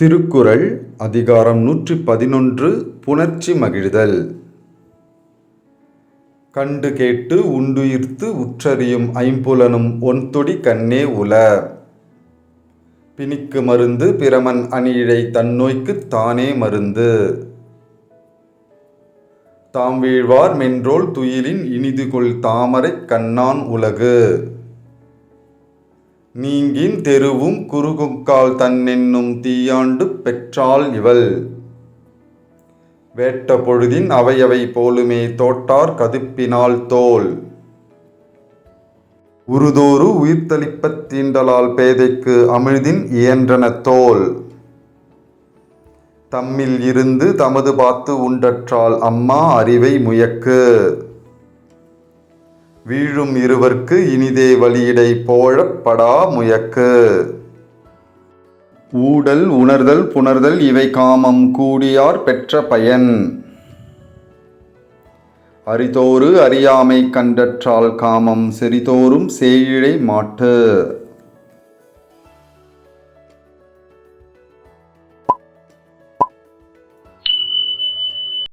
திருக்குறள் அதிகாரம் நூற்றி பதினொன்று புணர்ச்சி மகிழ்தல். கண்டு கேட்டு உண்டுயிர்த்து உற்றறியும் ஐம்புலனும் ஒன்தொடி கண்ணே உல. பிணிக்கு மருந்து பிரமன் அணியிழை தன்னோய்க்குத் தானே மருந்து. தாம் வீழ்வார் மென்றோல் துயிலின் இனிதுகொள் தாமரைக் கண்ணான் உலகு. நீங்கின் தெருவும் குறுகுக்கால் தன்னென்னும் தீயாண்டு பெற்றாள் இவள். வேட்ட பொழுதின் அவையவை போலுமே தோட்டார் கதுப்பினால் தோல். உருதோறு உயிர்த்தளிப்பத் தீண்டலால் பேதைக்கு அமிழ்தின் இயன்றன தோல். தம்மில் இருந்து தமது பார்த்து உண்டற்றால் அம்மா அறிவை முயக்கு. வீழும் இருவர்க்கு இனிதே வழியிடை போழப்படா முயக்கு. ஊடல் உணர்தல் புணர்தல் இவை காமம் கூடியார் பெற்ற பயன். அரிதோறு அறியாமை கண்டற்றால் காமம் செறிதோறும் சேயிழை மாட்டு.